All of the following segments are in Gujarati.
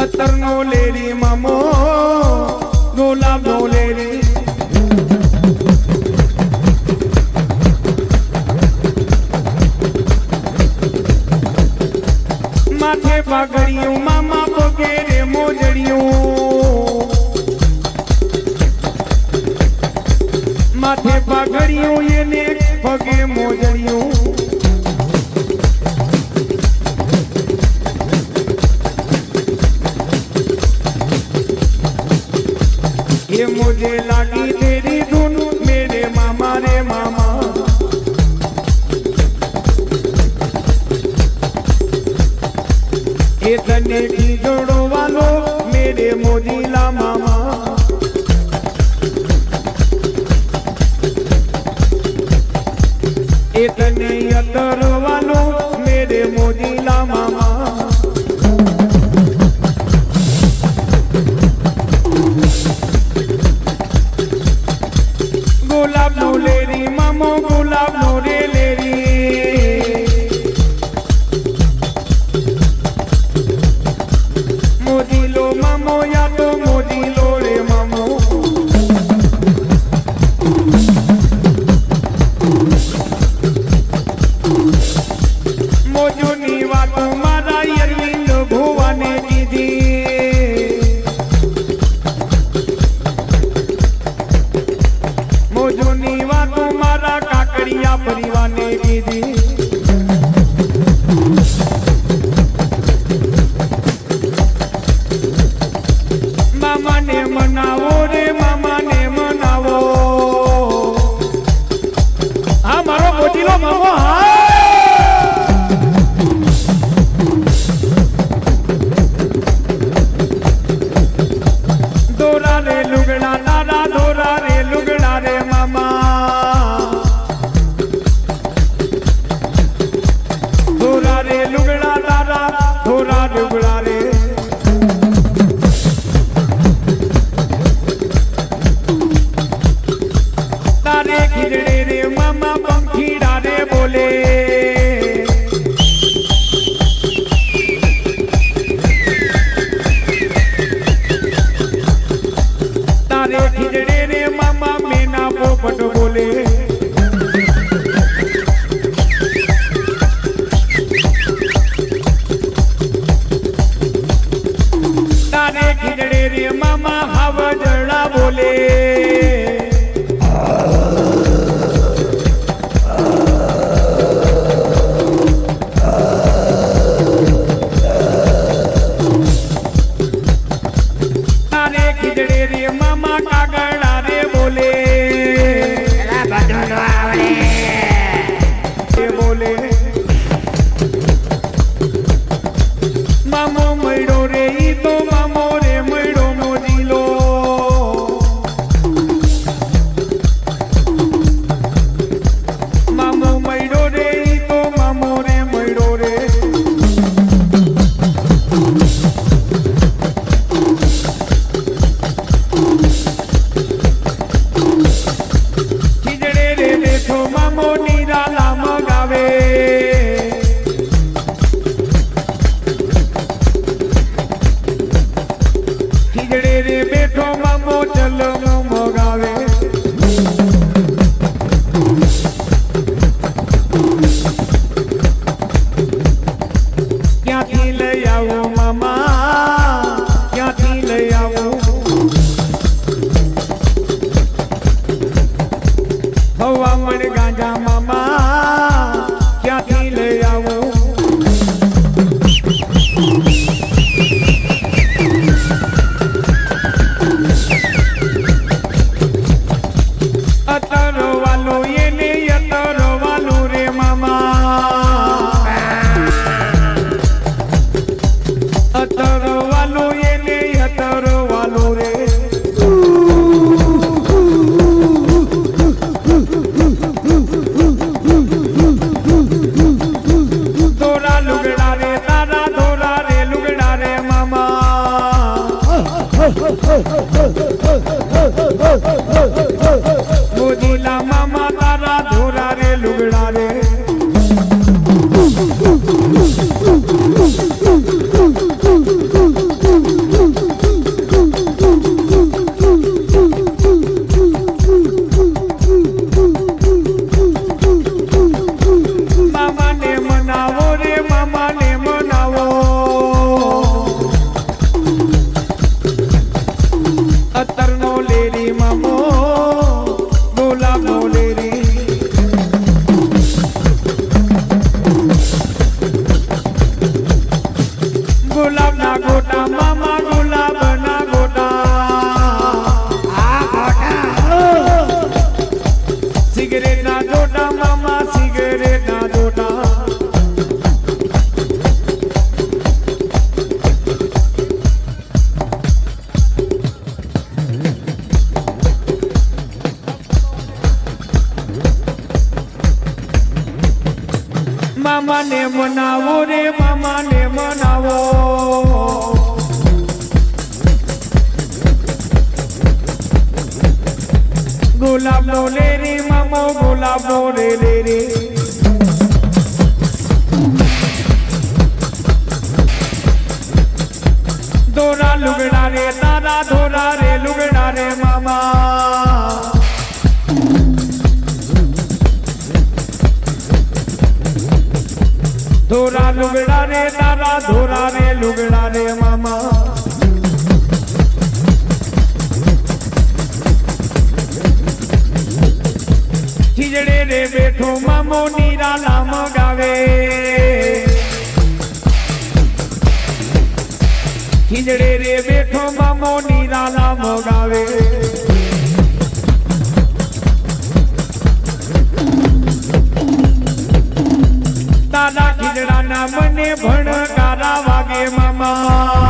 અતરનો લેરી મામો ગુલાબ નો લેરી માથે પાઘડિયું મામા પગેરે મોજડિયું માથે પાઘડિયું એને પગે મોજડિયું बजे लाडी तेरी धुन, मेरे मामा रे मामा। इतने की जोड़ो वालों, मेरे मोदीला मामा। इतने अतर वालों I'm mongula blu बोले लवले रे मामो, बोला बोले रे रे। दोरा लुगड़ा रे, तारा धोरा रे, लुगड़ा रे मामा। धोरा लुगड़ा रे, तारा धोरा रे, लुगड़ा रे मामा। રે બેઠો મામો નીરાલા મગાવે ખીજડે રે બેઠો મામો નીરાલા મગાવે તારા ખીજડાના મને ભણકારા વાગે મામા.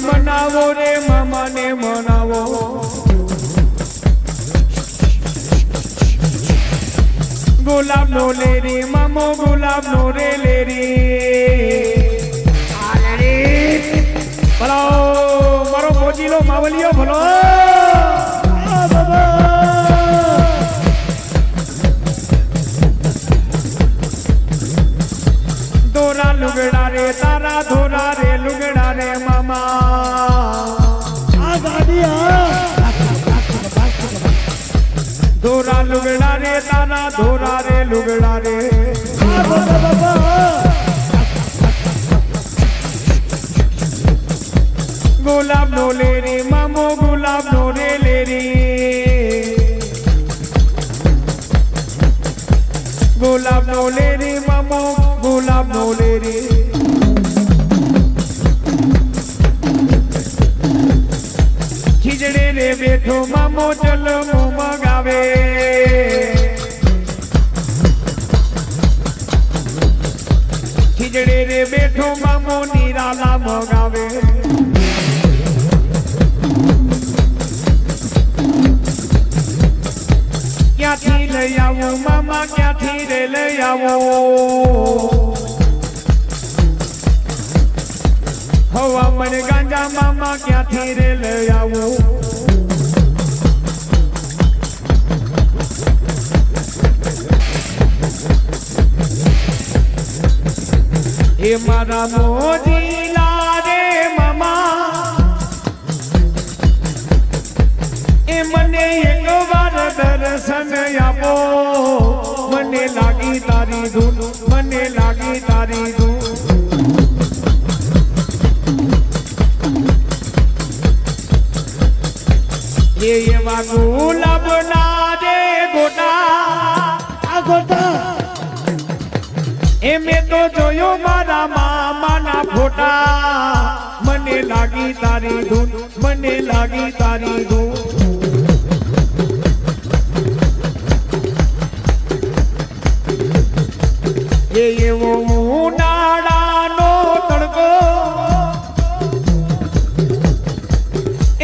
મનાવો રે મામાને મનાવો. ગુલાબનો લેરી મામો ગુલાબનો રે. सोना रे, लुगड़ा रे। गुलाब नो ले रे, मामो गुलाब नो रे, ले रे। गुलाब नो ले रे, मामो गुलाब नो ले रे। खिजड़े रे, बैठो, मामो चलो, मोमा લઈ આવું, મામા ક્યાંથી રે લઈ આવો? હવા મને ગાંજા, મામા ક્યાંથી રે લઈ આવું? એ મારા મોજીલા રે મામા. એ મને એક દર્શન આપો મને લાગી તારી ધૂન મને લાગી તારી ધૂન એ એવા ગુલાબ ના રે ગોટા આ ગોટા એ મેં તો જોયો મારા મામાના ફોટા મને લાગી તારી ધૂન મને લાગી તારી ધૂન એ એવો તડકો.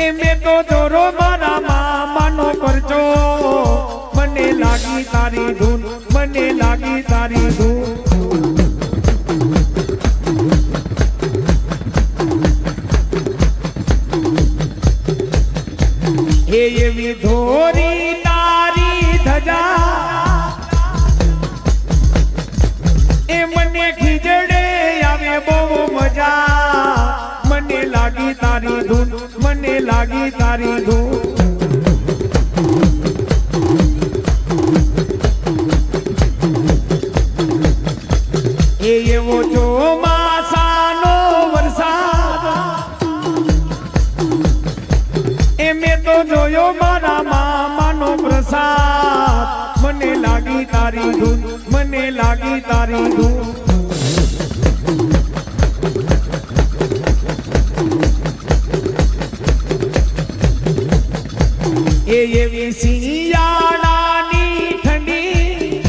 એ તો જોરો મારા મામાનો પરચો. લાગી તારી ધૂન લાગી તારી ધૂન. એ એવી ધોરી તારી ધજા. તારી ધૂન એ એવો ચોમાસાનો વરસાદ. એ મેં તો જોયો મારા મામાનો પ્રસાદ. મને લાગી તારી ધૂન, મને લાગી તારી ધૂન. એવી શિયાળાની ઠંડી.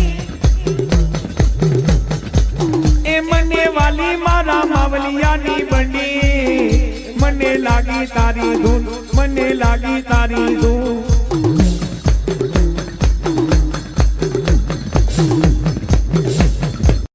એ મને વાલી મારા માવલિયાની બંડી. મને લાગી તારી ધૂન, મને લાગી તારી ધૂન.